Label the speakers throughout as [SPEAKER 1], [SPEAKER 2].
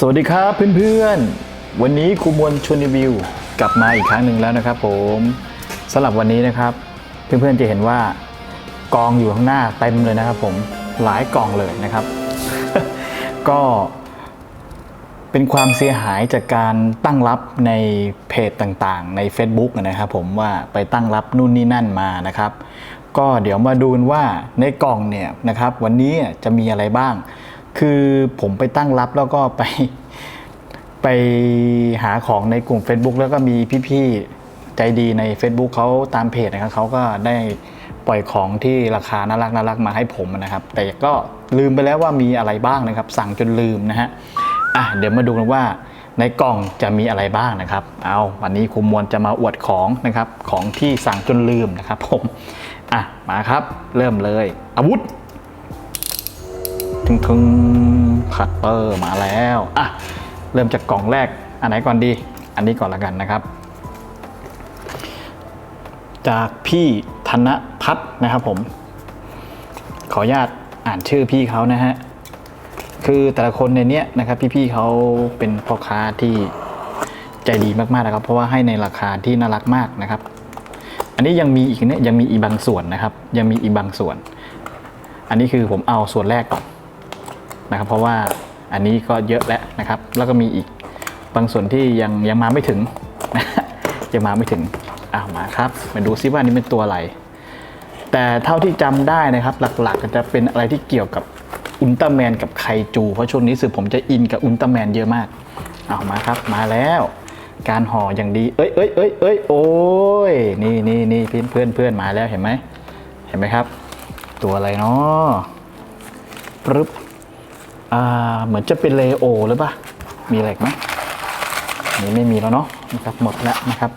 [SPEAKER 1] สวัสดีครับเพื่อนๆ วันนี้ครูมวลชวนรีวิวกลับมาอีกครั้งหนึ่งแล้วนะครับผมสำหรับวันนี้นะครับ เพื่อนๆจะเห็นว่ากองอยู่ข้างหน้าเต็มเลยนะครับ ผมหลายกองเลยนะครับ ก็เป็นความเสียหายจากการตั้งรับในเพจต่างๆ ใน Facebook นะครับผมว่าไปตั้งรับนู่นนี่นั่นมานะครับ ก็เดี๋ยวมาดูว่าในกล่องเนี่ยนะครับ วันนี้จะมีอะไรบ้าง คือผมไปตั้งรับแล้วก็ไปไปหาของในกลุ่ม Facebook แล้วก็มีพี่ๆใจดีใน Facebook เขาตามเพจนะครับเขาก็ได้ปล่อยของที่ราคาน่ารักน่ารักมาให้ผมนะครับ แต่ก็ลืมไปแล้วว่ามีอะไรบ้างนะครับ สั่งจนลืมนะฮะอะเดี๋ยวมาดูกันว่าในกล่องจะมีอะไรบ้างนะครับ เอาวันนี้ครูมวลจะมาอวดของนะครับ ของที่สั่งจนลืมนะครับผม อะ มาครับ เริ่มเลย อาวุธ ทึงทึงคัตเตอร์มาแล้วอะเริ่มจากกล่องแรก อันไหนก่อนดี อันนี้ก่อนละกันนะครับ จากพี่ธนพัฒน์นะครับผม ขออนุญาตอ่านชื่อพี่เขานะฮะ คือแต่ละคนในเนี้ยนะครับ พี่ๆเขาเป็นพ่อค้าที่ใจดีมากๆนะครับ เพราะว่าให้ในราคาที่น่ารักมากนะครับ อันนี้ยังมีอีกเนี่ยยังมีอีกบางส่วนนะครับ ยังมีอีกบางส่วน อันนี้คือผมเอาส่วนแรกก่อน นะครับ เพราะว่าอันนี้ก็เยอะแล้วนะครับ แล้วก็มีอีกบางส่วนที่ยังยังมาไม่ถึงนะยังมาไม่ถึงอ้าวมาครับมาดูซิว่านี่เป็นตัวอะไร แต่เท่าที่จำได้นะครับ หลักๆก็จะเป็นอะไรที่เกี่ยวกับอุลตร้าแมนกับไคจู เพราะช่วงนี้สื่อผมจะอินกับอุลตร้าแมนเยอะมากเอามาครับมาแล้ว การห่ออย่างดี เอ้ยเอ้ยเอ้ยเอ้ยโอ้ยนี่นี่นี่เพื่อนเพื่อนเพื่อนมาแล้วเห็นไหมเห็นไหมครับ ตัวอะไรเนาะปึ๊บ อ่าเหมือนจะเป็นเลโอหรือปะมีอะไรอีกไหมนนี้ไม่มีแล้วเนาะนะครับหมดแล้วนะครับ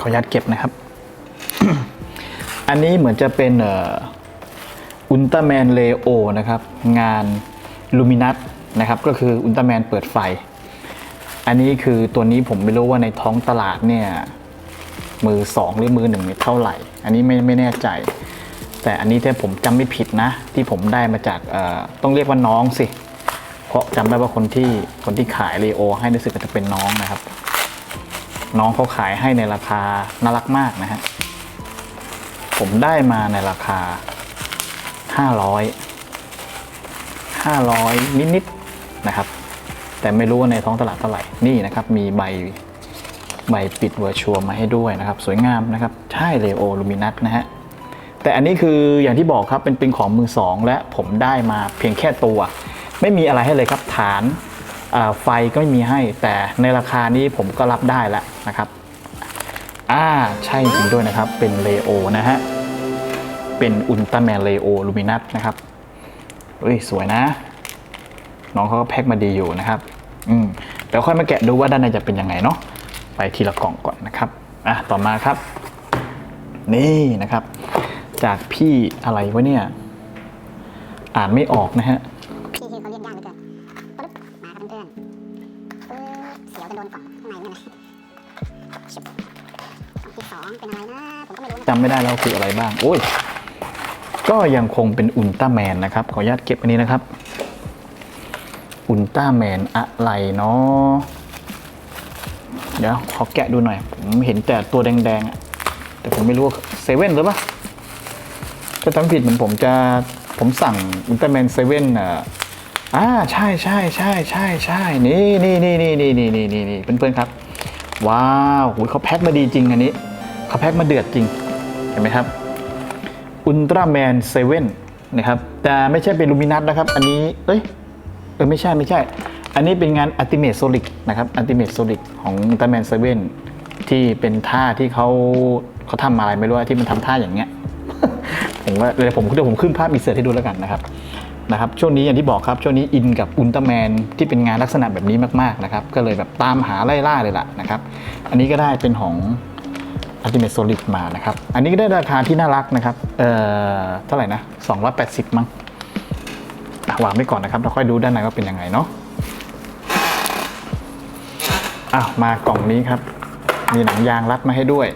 [SPEAKER 1] ขออนุญาตเก็บนะครับ อันนี้เหมือนจะเป็นเอ่ออุลตร้าแมนเลโอนะครับ งานลูมินัสนะครับ ก็คืออุลตร้าแมนเปิดไฟ อันนี้คือตัวนี้ผมไม่รู้ว่าในท้องตลาดเนี่ยมือสองหรือมือหนึ่งเนี่ยเท่าไหร่ อันนี้ไม่ไม่แน่ใจ แต่อันนี้ถ้าผมจำไม่ผิดนะ ที่ผมได้มาจากต้องเรียกว่าน้องสิ เพราะจำได้ว่าคนที่คนที่ขายเรโอ ให้รู้สึกจะเป็นน้องนะครับ น้องเขาขายให้ในราคาน่ารักมากนะฮะผมได้มาในราคา 500 500 นิดๆนะครับ แต่ไม่รู้ว่าในท้องตลาดเท่าไหร่นี่นะครับ มีใบใบปิดเวอร์ชวลมาให้ด้วยนะครับ สวยงามนะครับ ใช่เลโอลูมินัสนะฮะ แต่อันนี้คืออย่างที่บอกครับเป็นป็นของมือสองและผมได้มาเพียงแค่ตัว ไม่มีอะไรให้เลยครับฐานไฟก็ไม่มีให้ แต่ในราคานี้ผมก็รับได้แล้วนะครับอ่าใช่จริงด้วยนะครับ เป็นเลโอนะฮะ เป็นอุลตร้าแมนเลโอลูมินัสนะครับเฮ้ยสวยนะ น้องเขาก็แพ็คมาดีอยู่นะครับ อืมเดี๋ยวค่อยมาแกะดูว่าด้านในจะเป็นยังไงเนาะไปทีละกล่องก่อนนะครับ อะต่อมาครับ นี่นะครับ จากพี่อะไรวะเนี่ย อ่านไม่ออกนะฮะ
[SPEAKER 2] พี่ชื่อเขาเรียกยากเหลือเกินปึ๊บมาครับเพื่อนๆปึ๊บเสียวจะโดนกล่องข้างในเหมือนกันนะชิบกล่องที่สองเป็นอะไรนะผมก็ไม่รู้นะ
[SPEAKER 1] จำไม่ได้แล้วคืออะไรบ้าง โอ้ย ก็ยังคงเป็นอุลตร้าแมนนะครับ ขออนุญาตเก็บอันนี้นะครับ อุลตร้าแมนอะไรเนาะเดี๋ยวขอแกะดูหน่อย ผมเห็นแต่ตัวแดงๆอะแต่ผมไม่รู้ว่าเซเว่นหรือเปล่า ถ้าจำผิดเหมือนผมจะผมสั่งอุลตร้าแมนเซเว่นอะอ่าใช่ใช่ใช่ใช่ใช่นี่นี่นี่นี่นี่นี่นี่นี่นี่เพื่อนๆครับ ว้าวโหเขาแพ็คมาดีจริงอันนี้เขาแพ็คมาเดือดจริง เห็นไหมครับอุลตร้าแมนเซเว่นนะครับแต่ไม่ใช่เป็นลูมินัสนะครับ อันนี้เอ้ยเออไม่ใช่ไม่ใช่ อันนี้เป็นงานอัติเม e โซลิกนะครับอัติเม e โซลิกของอุลตร้าแมนเซเว่นที่เป็นท่าที่เขาเขาทำอะไรไม่รู้ที่มันทำท่าอย่างเงี้ย ผมว่าเดี๋ยวผมเดี๋ยวผมขึ้นภาพอีเสิร์ให้ดูแล้วกันนะครับนะครับช่วงนี้อย่างที่บอกครับช่วงนี้อินกับอุลตร้าแมนที่เป็นงานลักษณะแบบนี้มากๆนะครับก็เลยแบบตามหาไล่ล่าเลยล่ะนะครับอันนี้ก็ได้เป็นของอัลติเม e โซลิดมานะครับ อันนี้ก็ได้ราคาที่น่ารักนะครับ เอ่อ เท่าไหร่นะ 280 มั้งวางไว้ก่อนนะครับแล้วค่อยดูด้านในว่าเป็นยังไงเนาะ อ้าว มากล่องนี้ครับ มีหนังยางรัดมาให้ด้วย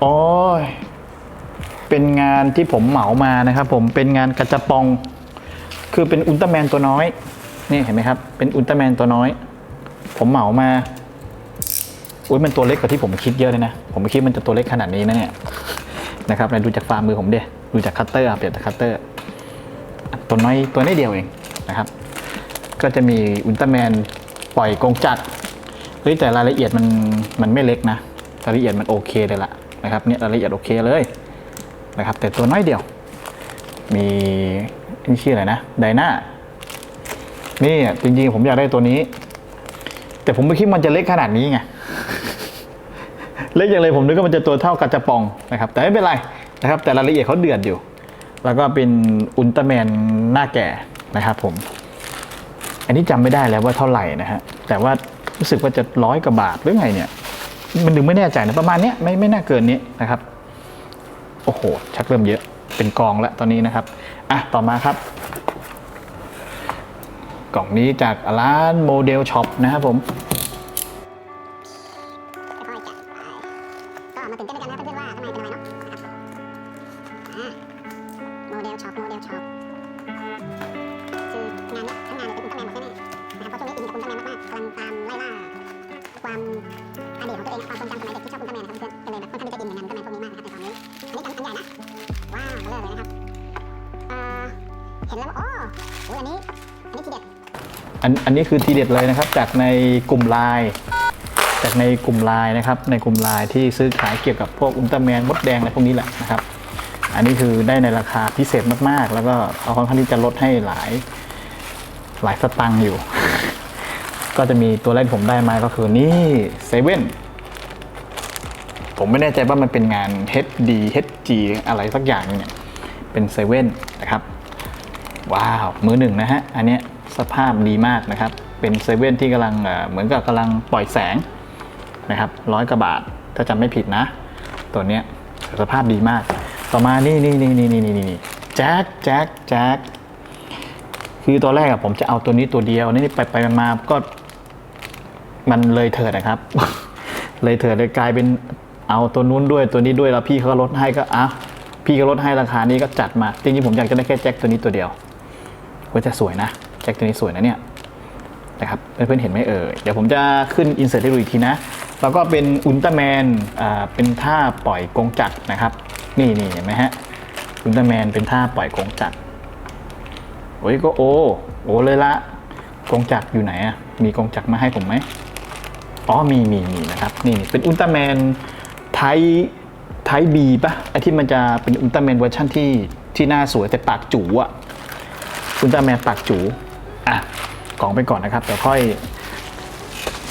[SPEAKER 2] โอ้
[SPEAKER 1] ยเป็นงานที่ผมเหมามานะครับผมเป็นงานกระจะปอง คือเป็นอุลตร้าแมนตัวน้อย นี่เห็นไหมครับ เป็นอุลตร้าแมนตัวน้อย ผมเหมามาอุ้ยมันตัวเล็กกว่าที่ผมคิดเยอะเลยนะ ผมไม่คิดมันจะตัวเล็กขนาดนี้นะเนี่ยนะครับดูจากฝ่ามือผมเดียดูจากคัตเตอร์ครับเดี๋ยวจากคัตเตอร์ตัวน้อยตัวน้อยเดียวเองนะครับ ก็จะมีอุลตร้าแมนปล่อยกงจักรเฮ้ยแต่รายละเอียดมันมันไม่เล็กนะรายละเอียดมันโอเคเลยล่ะ นะครับเนี่ยรายละเอียดโอเคเลยนะครับแต่ตัวน้อยเดียว มีนี่ชื่ออะไรนะไดนานี่จริงๆ ผมอยากได้ตัวนี้ แต่ผมไม่คิดมันจะเล็กขนาดนี้ไงเล็กอย่างเลยผมนึกว่ามันจะตัวเท่ากระจะปองนะครับ แต่ไม่เป็นไรนะครับ แต่รายละเอียดเขาเดือดอยู่ แล้วก็เป็นอุลตร้าแมนหน้าแก่นะครับผม อันนี้จำไม่ได้แล้วว่าเท่าไหร่นะฮะแต่ว่ารู้สึกว่าจะร้อยกว่าบาทหรือไงเนี่ย มันดึงไม่แน่ใจนะประมาณนี้ไม่ไม่น่าเกินนี้นะครับ โอ้โห ชักเริ่มเยอะเป็นกองแล้วตอนนี้นะครับอะต่อมาครับ กล่องนี้จากร้านโมเดลช็อปนะครับผม
[SPEAKER 2] ค่อยๆแกะไปก็มานเนด้วยทั้งานะครับอ่าโมเดลช็อปโมเดลช็อปคืองานเนี้ยทั้งงานเลยเป็นอุลตร้าแมนหมดแน่ๆนะครับเพราะช่วงนี้อินกับอุลตร้าแมนมากๆกำลังตามไล่ล่า ความอดีตของตัวเองความทรงจำสมัยเด็กที่ชอบอุลตร้าแมนนะครับเพื่อนๆก็เลยแบบค่อนข้างที่จะอินกับงานอุลตร้าแมนพวกนี้มากนะครับในตอนนี้อันนี้อันอันใหญ่นะว้าวเบลอเลยนะครับอ่าเห็นแล้วว่าอ๋อโอ้อันนี้อันนี้ทีเด็ด
[SPEAKER 1] อันอันนี้คือทีเด็ดเลยนะครับ จากในกลุ่มไลน์จากในกลุ่มไลน์นะครับในกลุ่มไลน์ที่ซื้อขายเกี่ยวกับพวกอุลตร้าแมนมดแดงอะไรพวกนี้แหละนะครับ อันนี้คือได้ในราคาพิเศษมากๆ แล้วก็เอาค่อนข้างที่จะลดให้หลายหลายสตังค์อยู่ ก็จะมีตัวแรกที่ผมได้มาก็คือนี่เซเว่นผมไม่แน่ใจว่ามันเป็นงาน HD HG อะไรสักอย่างเนี่ยเป็นเซเว่นนะครับ ว้าว มือหนึ่งนะฮะ อันเนี้ยสภาพดีมากนะครับ เป็นเซเว่นที่กำลังเหมือนกับกำลังปล่อยแสงนะครับร้อยกว่าบาทถ้าจำไม่ผิดนะ ตัวเนี้ยสภาพดีมาก ต่อมานี่นี่นี่นี่นี่นี่นี่แจ็คแจ็คแจ็คคือตอนแรกอะผมจะเอาตัวนี้ตัวเดียวนี่ไปไปมาก็ มันเลยเถิดนะครับ เลยเถิดเลยกลายเป็นเอาตัวนู้นด้วยตัวนี้ด้วยแล้วพี่เขาก็ลดให้ก็อะพี่ก็ลดให้ราคานี้ก็จัดมาจริงๆผมอยากจะได้แค่แจ็คตัวนี้ตัวเดียวก็จะสวยนะแจ็คตัวนี้สวยนะเนี่ยนะครับเพื่อนๆเห็นไหมเอ่ยเดี๋ยวผมจะขึ้นอินเสิร์ตให้ดูอีกทีนะแล้วก็เป็นอุลตร้าแมนอ่าเป็นท่าปล่อยกงจักรนะครับ นี่นี่เห็นไหมฮะอุลตร้าแมนเป็นท่าปล่อยกงจักรโอ้ยก็โอโอเลยละกงจักรอยู่ไหนอะมีกงจักรมาให้ผมไหม อ๋อมีมีมีนะครับนี่นี่เป็นอุลตร้าแมนไทไทบีปะไอที่มันจะเป็นอุลตร้าแมนเวอร์ชันที่ที่หน้าสวยแต่ปากจูอะอุลตร้าแมนปากจูอะกล่องไปก่อนนะครับเดี๋ยวค่อย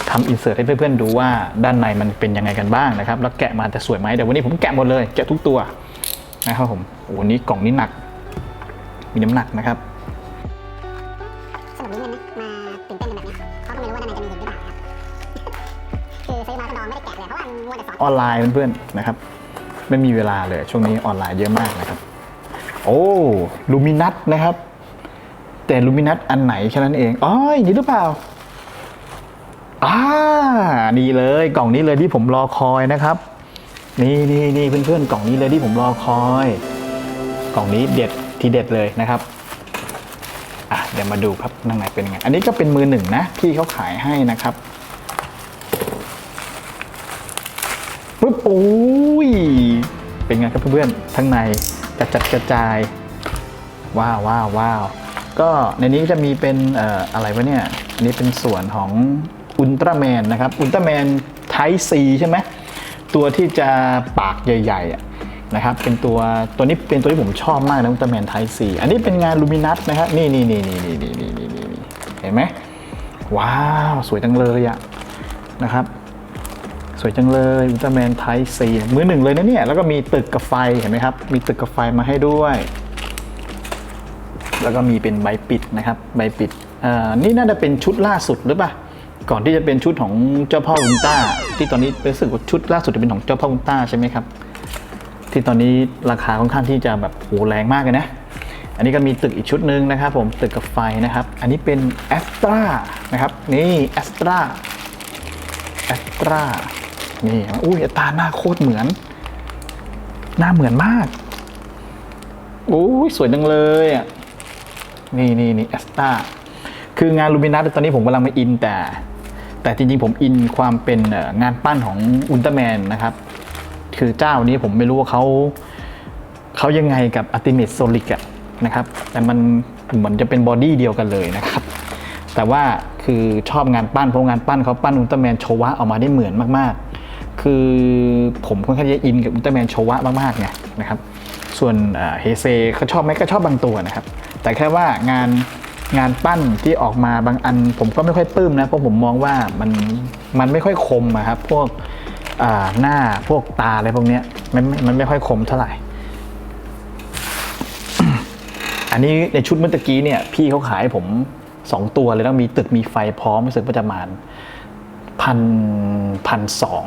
[SPEAKER 1] ทำอินเสิร์ตให้เพื่อนๆดูว่าด้านในมันเป็นยังไงกันบ้างนะครับ แล้วแกะมาจะสวยไหมเดี๋ยววันนี้ผมแกะหมดเลยแกะทุกตัวนะครับผมโอ้โหนี้กล่องนี้หนัก มีน้ำหนักนะครับ
[SPEAKER 2] ออนไลน์
[SPEAKER 1] เพื่อนๆนะครับ ไม่มีเวลาเลยช่วงนี้ออนไลน์เยอะมากนะครับ โอ้ลูมินัสนะครับ แต่ลูมินัสอันไหนแค่นั้นเองอ๋ออย่างนี้หรือเปล่าอ่านี่เลยกล่องนี้เลยที่ผมรอคอยนะครับ นี่นี่นี่เพื่อนๆกล่องนี้เลยที่ผมรอคอย กล่องนี้เด็ดทีเด็ดเลยนะครับอะเดี๋ยวมาดูครับข้างในเป็นยังไงอันนี้ก็เป็นมือหนึ่งนะที่เขาขายให้นะครับ ปุ๊บโอ้ย เป็นไงครับเพื่อนๆทั้งในกระจัดกระจาย ว้าวว้าวว้าวก็ในนี้จะมีเป็นอออะไรวะเนี่ยอันนี้เป็นส่วนของอุลตร้าแมนนะครับ อุลตร้าแมนไทซีใช่ไหมตัวที่จะปากใหญ่ๆนะครับ เป็นตัวตัวนี้เป็นตัวที่ผมชอบมากนะอุลตร้าแมนไทซีอันนี้เป็นงานลูมินัสนะครับนี่นี่นี่นี่นี่นี่นี่นี่เห็นไหมว้าว สวยจังเลยอะนะครับ วยจังเลยอุลตร้าแมนไทซีมือหนึ่งเลยนะเนี่ย แล้วก็มีตึกกับไฟเห็นไหมครับ มีตึกกับไฟมาให้ด้วย แล้วก็มีเป็นใบปิดนะครับ ใบปิดอ่อนี่น่าจะเป็นชุดล่าสุดหรือเปล่าก่อนที่จะเป็นชุดของเจ้าพ่ออุลตร้าที่ตอนนี้รู้สึกว่าชุดล่าสุดจะเป็นของเจ้าพ่ออุลตร้าใช่ไหมครับที่ตอนนี้ราคาค่อนข้างที่จะแบบโหแรงมากเลยนะอันนี้ก็มีตึกอีกชุดหนึ่งนะครับผมตึกกับไฟนะครับ อันนี้เป็นแอสตรานะครับ นี่แอสตราแอสตรา นี่อุ้ยตาหน้าโคตรเหมือน หน้าเหมือนมากโอ้ยสวยจังเลยอะนี่นี่นี่แอสตาคืองานลูมินัสตอนนี้ผมกำลังมาอินแต่ แต่จริงๆผมอินความเป็นงานปั้นของอุลตร้าแมนนะครับ คือเจ้านี้ผมไม่รู้ว่าเขาเขายังไงกับอัติเม e โซลิกอะนะครับ แต่มันเหมือนจะเป็นบอดี้เดียวกันเลยนะครับ แต่ว่าคือชอบงานปั้นเพราะงานปั้นเขาปั้นอุลตร้าแมนโชวะออกมาได้เหมือนมากๆ คือผมค่อนข้างจะอินกับอุลตร้าแมนโชวะมากๆไงนะครับ ส่วนเฮเซเขาชอบไหมก็ชอบบางตัวนะครับ แต่แค่ว่างานงานปั้นที่ออกมาบางอัน ผมก็ไม่ค่อยปลื้มนะ เพราะผมมองว่ามันมันไม่ค่อยคมอะครับ พวกหน้าพวกตาอะไรพวกนี้มันมันไม่ค่อยคมเท่าไหร่ อันนี้ในชุดเมื่อตะกี้เนี่ย พี่เขาขายผมสองตัวเลยแล้วมีตึกมีไฟพร้อมรู้สึกว่าจะประมาณพันพันสอง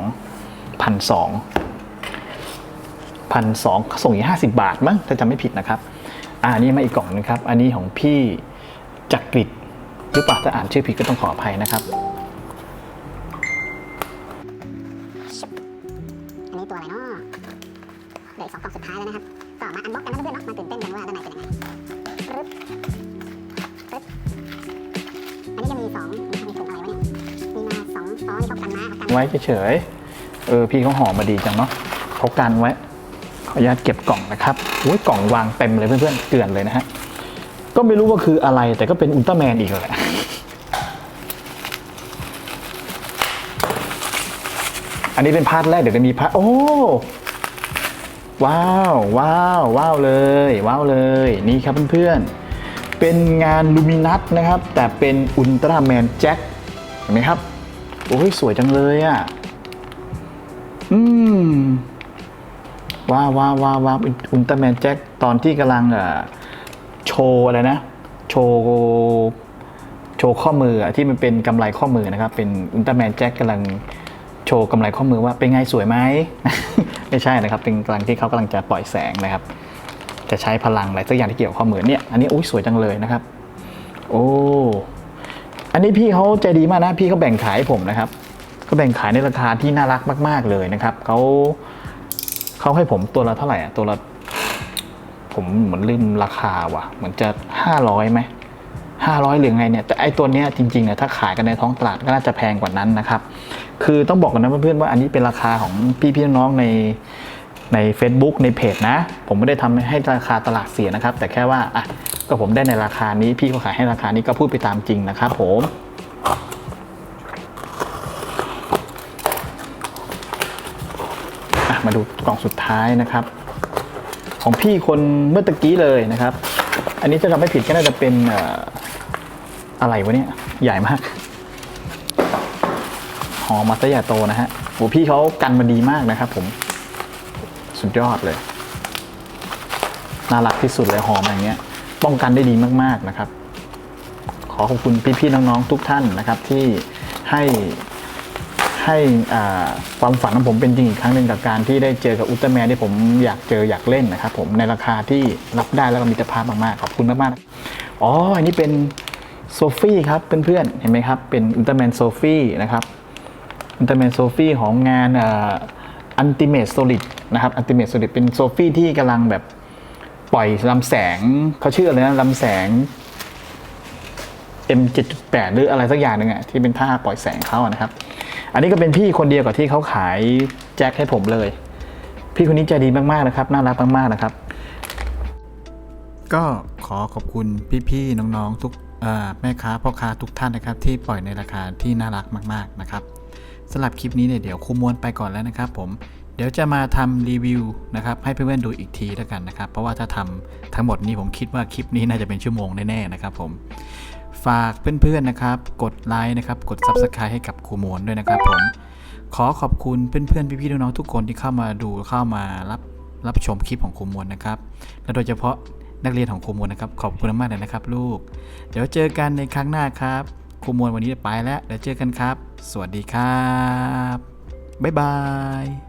[SPEAKER 1] พันสองพันสองส่งอีกห้าสิบาทมั้งถ้าจำไม่ผิดนะครับอ่าอันนี้มาอีกกล่องนึงครับ อันนี้ของพี่จักริดหรือเปล่าถ้าอ่านชื่อผิดก็ต้องขออภัยนะครับ
[SPEAKER 2] อันนี้ตัวอะไรเนาะเหลืออกสองกล่องสุดท้ายแล้วนะครับก็มาอันบ็อกกันนะเพื่อนๆเนาะมาตื่นเต้นกันว่าด้านในเป็นยังไงปึ๊บปึ๊บอันนี้จะมีสองมีมีถุงอะไรวะเนี่ยมีมาสองอ๋อนี่เขากันมาเขากัน
[SPEAKER 1] ไว้เฉยๆ เออพี่เขาห่อมาดีจังเนาะเขากันไว้ ขออนุญาตเก็บกล่องนะครับอุ้ยกล่องวางเต็มเลยเพื่อนๆเกลื่อนเลยนะฮะ ก็ไม่รู้ว่าคืออะไรแต่ก็เป็นอุลตร้าแมนอีกแหละอันนี้เป็นพาร์ทแรกเดี๋ยวจะมีพาร์ทโอ้ว้าวว้าวว้าวเลย ว้าวเลย นี่ครับเพื่อนๆเป็นงานลูมินัสนะครับ แต่เป็นอุลตร้าแมนแจ็คเห็นไหมครับ โอ้ยสวยจังเลยอะ ว้าว้าว้าว้าอุลตร้าแมนแจ็คตอนที่กำลังอ่อโชว์อะไรนะ โชว์โชว์ข้อมืออที่มันเป็นกำไรข้อมือนะครับ เป็นอุลตร้าแมนแจ็คกำลังโชว์กำไรข้อมือว่าเป็นไงสวยไหม ไม่ใช่นะครับ เป็นกำลังที่เขากำลังจะปล่อยแสงนะครับ จะใช้พลังอะไรสักอย่างที่เกี่ยวกับข้อมือเนี่ยอันนี้อุ้ยสวยจังเลยนะครับ โอ้อันนี้พี่เขาใจดีมากนะพี่เขาแบ่งขายผมนะครับ เขาแบ่งขายในราคาที่น่ารักมาก ๆเลยนะครับเขาเขาให้ผมตัวละเท่าไหร่อะตัวละผมเหมือนลืมราคาว่ะเหมือนจะห้าร้อยไหมห้าร้อยหรือไงเนี่ยแต่ไอตัวเนี้ยจริงๆเนี่ยถ้าขายกันในท้องตลาดก็น่าจะแพงกว่านั้นนะครับ คือต้องบอกกันนะเพื่อนๆว่าอันนี้เป็นราคาของพี่ๆน้องๆในใน Facebook ในเพจนะ ผมไม่ได้ทำให้ราคาตลาดเสียนะครับ แต่แค่ว่าอะก็ผมได้ในราคานี้พี่เขาขายให้ราคานี้ก็พูดไปตามจริงนะครับผม มาดูกล่องสุดท้ายนะครับ ของพี่คนเมื่อตะกี้เลยนะครับ อันนี้จะจำไม่ผิดก็น่าจะเป็นอะไรวะเนี่ยใหญ่มากหอมาซะใหญ่โตนะฮะโหพี่เขากันมาดีมากนะครับ ผมสุดยอดเลยน่ารักที่สุดเลยหอมอย่างเงี้ย ป้องกันได้ดีมากๆนะครับ ขอขอบคุณพี่ๆน้องๆทุกท่านนะครับ ที่ให้ ให้ความฝันของผมเป็นจริงอีกครั้งหนึ่งกับการที่ได้เจอกับอุลตร้าแมนที่ผมอยากเจออยากเล่นนะครับผมในราคาที่รับได้แล้วก็มีตรภาพมากๆขอบคุณมากๆอ๋ออันนี้เป็นโซฟี่ครับเพื่อนๆเห็นไหมครับเป็นอุลตร้าแมนโซฟี่นะครับอุลตร้าแมนโซฟี่ของงานอันติเม e โซลิดนะครับอันติเม e โซลิดเป็นโซฟี่ที่กำลังแบบปล่อยลำแสงเขาชื่ออะไรนะลำแสง M7.8 หรืออะไรสักอย่างหนึ่งอะที่เป็นท่าปล่อยแสงเขานะครับ อันนี้ก็เป็นพี่คนเดียวกับที่เขาขายแจ็คให้ผมเลย พี่คนนี้ใจดีมากๆนะครับ น่ารักมากๆนะครับ ก็ขอขอบคุณพี่ๆน้องๆทุกแม่ค้าพ่อค้าทุกท่านนะครับ ที่ปล่อยในราคาที่น่ารักมาก ๆนะครับสำหรับคลิปนี้เนี่ยเดี๋ยวครูมวลไปก่อนแล้วนะครับ ผมเดี๋ยวจะมาทำรีวิวนะครับให้เพื่อนๆดูอีกทีแล้วกันนะครับ เพราะว่าถ้าทำทั้งหมดนี้ผมคิดว่าคลิปนี้น่าจะเป็นชั่วโมงแน่ๆนะครับผม ฝากเพื่อนๆนะครับ กดไลค์นะครับ กด Subscribe ให้กับครูมวลด้วยนะครับผม ขอขอบคุณเพื่อนๆพี่ๆน้องๆทุกคนที่เข้ามาดูเข้ามารับรับชมคลิปของครูมวลนะครับ และโดยเฉพาะนักเรียนของครูมวลนะครับ ขอบคุณมากเลยนะครับ ลูก เดี๋ยวเจอกันในครั้งหน้าครับครูมวลวันนี้ไปแล้ว เดี๋ยวเจอกันครับ สวัสดีครับ บ๊ายบาย